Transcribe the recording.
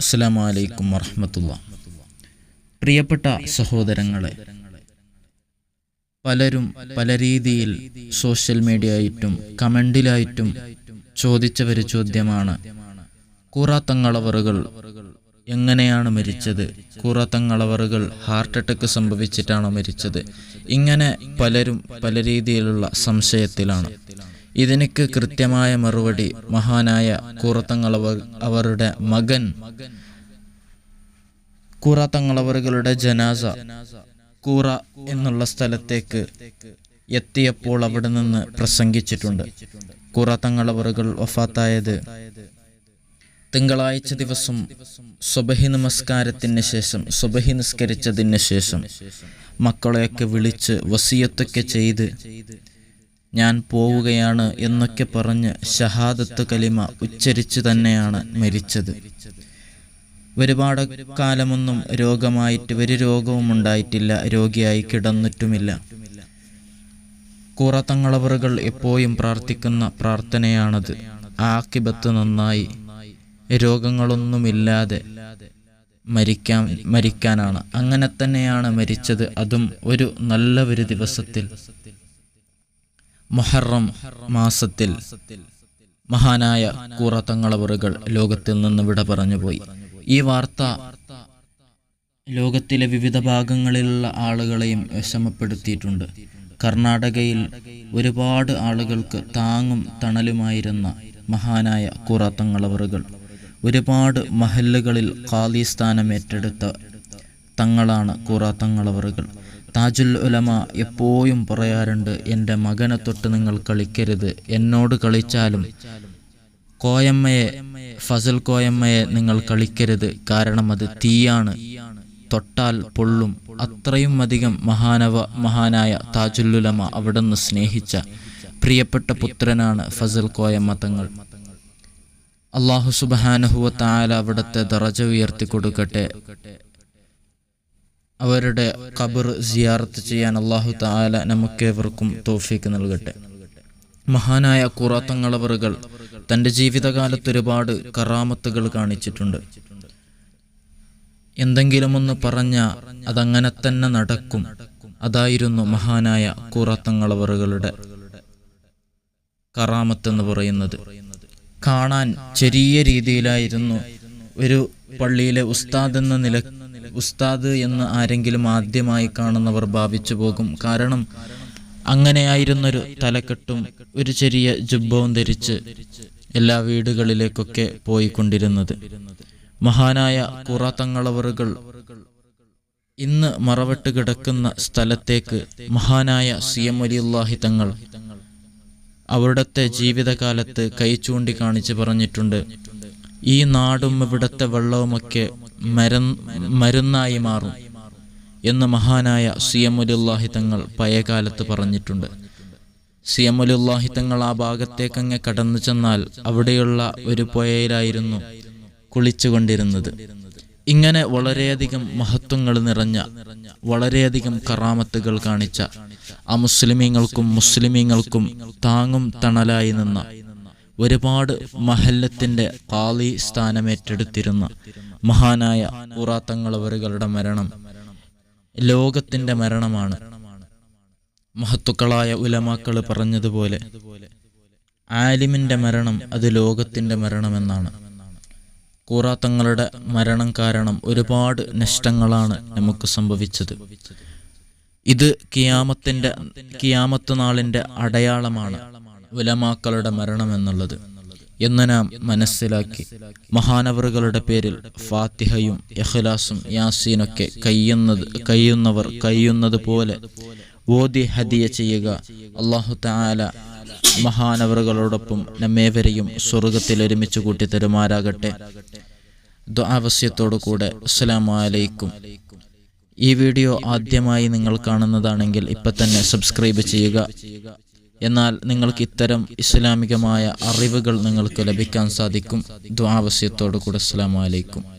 അസ്സലാമു അലൈക്കും വറഹമത്തുള്ള. പ്രിയപ്പെട്ട സഹോദരങ്ങളെ പലരും പല രീതിയിൽ സോഷ്യൽ മീഡിയ ആയിട്ടും കമന്റിലായിട്ടും ചോദിച്ച ഒരു ചോദ്യമാണ് കൂറാത്തങ്ങളവറുകൾ എങ്ങനെയാണ് മരിച്ചത്? കൂറാത്തങ്ങളവറുകൾ ഹാർട്ട് അറ്റാക്ക് സംഭവിച്ചിട്ടാണോ മരിച്ചത്? ഇങ്ങനെ പലരും പല രീതിയിലുള്ള സംശയത്തിലാണ്. ഇതിനക്ക് കൃത്യമായ മറുപടി മഹാനായ കൂറത്തങ്ങളവർ അവരുടെ മകൻ കൂറാത്തങ്ങളവറുകളുടെ ജനാസ കൂറ എന്നുള്ള സ്ഥലത്തേക്ക് എത്തിയപ്പോൾ അവിടെ നിന്ന് പ്രസംഗിച്ചിട്ടുണ്ട്. കൂറാത്തങ്ങളവറുകൾ വഫാത്തായത് തിങ്കളാഴ്ച ദിവസം സുബഹി നമസ്കാരത്തിന് ശേഷം സുബഹി നിസ്കരിച്ചതിന് ശേഷം മക്കളെയൊക്കെ വിളിച്ച് വസിയത്തൊക്കെ ചെയ്ത് ഞാൻ പോവുകയാണ് എന്നൊക്കെ പറഞ്ഞ് ഷഹാദത്ത് കലിമ ഉച്ചരിച്ചു തന്നെയാണ് മരിച്ചത്. ഒരുപാട് കാലമൊന്നും രോഗമായിട്ട് ഒരു രോഗവും ഉണ്ടായിട്ടില്ല രോഗിയായി കിടന്നിട്ടുമില്ല. കുറത്തങ്ങളവറുകൾ എപ്പോഴും പ്രാർത്ഥിക്കുന്ന പ്രാർത്ഥനയാണത്. ആക്കിബത്ത് നന്നായി രോഗങ്ങളൊന്നുമില്ലാതെ മരിക്കാൻ മരിക്കാനാണ്. അങ്ങനെ തന്നെയാണ് മരിച്ചത്. അതും ഒരു നല്ല ഒരു ദിവസത്തിൽ. മുഹറം മാസത്തിൽ മഹാനായ കൂറത്തങ്ങളവറുകൾ ലോകത്തിൽ നിന്ന് വിട പറഞ്ഞുപോയി. ഈ വാർത്ത ലോകത്തിലെ വിവിധ ഭാഗങ്ങളിലുള്ള ആളുകളെയും വിഷമപ്പെടുത്തിയിട്ടുണ്ട്. കർണാടകയിൽ ഒരുപാട് ആളുകൾക്ക് താങ്ങും തണലുമായിരുന്ന മഹാനായ കൂറാത്തങ്ങളവറുകൾ ഒരുപാട് മഹല്ലുകളിൽ ഖാദി സ്ഥാനം ഏറ്റെടുത്ത തങ്ങളാണ് കൂറാത്തങ്ങളവറുകൾ. താജുൽ ഉലമ എപ്പോഴും പറയാറുണ്ട് എന്റെ മകനെ തൊട്ട് നിങ്ങൾ കളിക്കരുത്. എന്നോട് കളിച്ചാലും കോയമ്മയെ ഫസൽ കോയമ്മയെ നിങ്ങൾ കളിക്കരുത്. കാരണം അത് തീയാണ്. തൊട്ടാൽ പൊള്ളും. അത്രയും അധികം മഹാനവ മഹാനായ താജുല്ലുലമ അവിടുന്ന് സ്നേഹിച്ച പ്രിയപ്പെട്ട പുത്രനാണ് ഫസൽ കോയമ്മ തങ്ങൾ. അള്ളാഹു സുബാനഹുവ താല അവിടുത്തെ ദറജ ഉയർത്തി കൊടുക്കട്ടെ അവരുടെ ഖബർ സിയാറത്ത് ചെയ്യാൻ അള്ളാഹു താല നമുക്കേവർക്കും തോഫീക്ക് നൽകട്ടെ. മഹാനായ കുറാത്തങ്ങളവറുകൾ തന്റെ ജീവിതകാലത്ത് ഒരുപാട് കറാമത്തുകൾ കാണിച്ചിട്ടുണ്ട്. എന്തെങ്കിലുമൊന്ന് പറഞ്ഞ അതങ്ങനെ തന്നെ നടക്കും. അതായിരുന്നു മഹാനായ കൂറാത്തങ്ങളവറുകളുടെ കറാമത്ത് എന്ന് പറയുന്നത്. കാണാൻ ചെറിയ രീതിയിലായിരുന്നു ഒരു പള്ളിയിലെ ഉസ്താദ് എന്ന നില ഉസ്താദ് എന്ന് ആരെങ്കിലും ആദ്യമായി കാണുന്നവർ ഭാവിച്ചു പോകും. കാരണം അങ്ങനെയായിരുന്നൊരു തലക്കെട്ടും ഒരു ചെറിയ ജുബവും ധരിച്ച് എല്ലാ വീടുകളിലേക്കൊക്കെ പോയിക്കൊണ്ടിരുന്നത്. മഹാനായ കുറാത്തങ്ങളവറുകൾ ഇന്ന് മറവട്ട് കിടക്കുന്ന സ്ഥലത്തേക്ക് മഹാനായ സി എം അലിയുല്ലാഹി തങ്ങൾ അവിടുത്തെ ജീവിതകാലത്ത് കൈ ചൂണ്ടിക്കാണിച്ച് പറഞ്ഞിട്ടുണ്ട് ഈ നാടും ഇവിടുത്തെ വെള്ളവുമൊക്കെ മരുന്നായി മാറും എന്ന് മഹാനായ സി എം അലുല്ലാഹി തങ്ങൾ പഴയകാലത്ത് പറഞ്ഞിട്ടുണ്ട്. സി എം അലുല്ലാഹി തങ്ങൾ ആ ഭാഗത്തേക്കങ്ങ് കടന്നു ചെന്നാൽ അവിടെയുള്ള ഒരു പുഴയിലായിരുന്നു കുളിച്ചുകൊണ്ടിരുന്നത്. ഇങ്ങനെ വളരെയധികം മഹത്വങ്ങൾ നിറഞ്ഞ വളരെയധികം കറാമത്തുകൾ കാണിച്ച ആ മുസ്ലിമീങ്ങൾക്കും മുസ്ലിമീങ്ങൾക്കും താങ്ങും തണലായി നിന്ന ഒരുപാട് മഹല്ലത്തിന്റെ കാളി സ്ഥാനമേറ്റെടുത്തിരുന്ന മഹാനായ പുറാത്തങ്ങളവറുകളുടെ മരണം ലോകത്തിന്റെ മരണമാണ്. മഹത്തുക്കളായ ഉലമാക്കൾ പറഞ്ഞതുപോലെ ആലിമിന്റെ മരണം അത് ലോകത്തിന്റെ മരണമെന്നാണ്. കൂറാത്തങ്ങളുടെ മരണം കാരണം ഒരുപാട് നഷ്ടങ്ങളാണ് നമുക്ക് സംഭവിച്ചത്. ഇത് കിയാമത്തിന്റെ കിയാമത്ത് നാളിന്റെ അടയാളമാണ്. ഉലമാക്കളുടെ മരണം എന്നുള്ളത് എന്ന് നാം മനസ്സിലാക്കി. മഹാനവറുകളുടെ പേരിൽ ഫാത്തിഹയും ഇഖ്ലാസും യാസീനൊക്കെ കയ്യുന്നത് കയ്യുന്നവർ കയ്യുന്നത് പോലെ ഓതി ഹദിയ ചെയ്യുക. അള്ളാഹു താല മഹാനവറുകളോടൊപ്പം നമ്മേവരെയും സ്വർഗത്തിൽ ഒരുമിച്ച് കൂട്ടി തരുമാരാകട്ടെ ദ്വാവസ്യത്തോടു കൂടെ അസ്സലാമു അലൈക്കും. ഈ വീഡിയോ ആദ്യമായി നിങ്ങൾ കാണുന്നതാണെങ്കിൽ ഇപ്പം തന്നെ സബ്സ്ക്രൈബ് ചെയ്യുക. എന്നാൽ നിങ്ങൾക്ക് ഇത്തരം ഇസ്ലാമികമായ അറിവുകൾ നിങ്ങൾക്ക് ലഭിക്കാൻ സാധിക്കും. ദ്വാവസ്യത്തോടു കൂടെ അസ്സലാമു അലൈക്കും.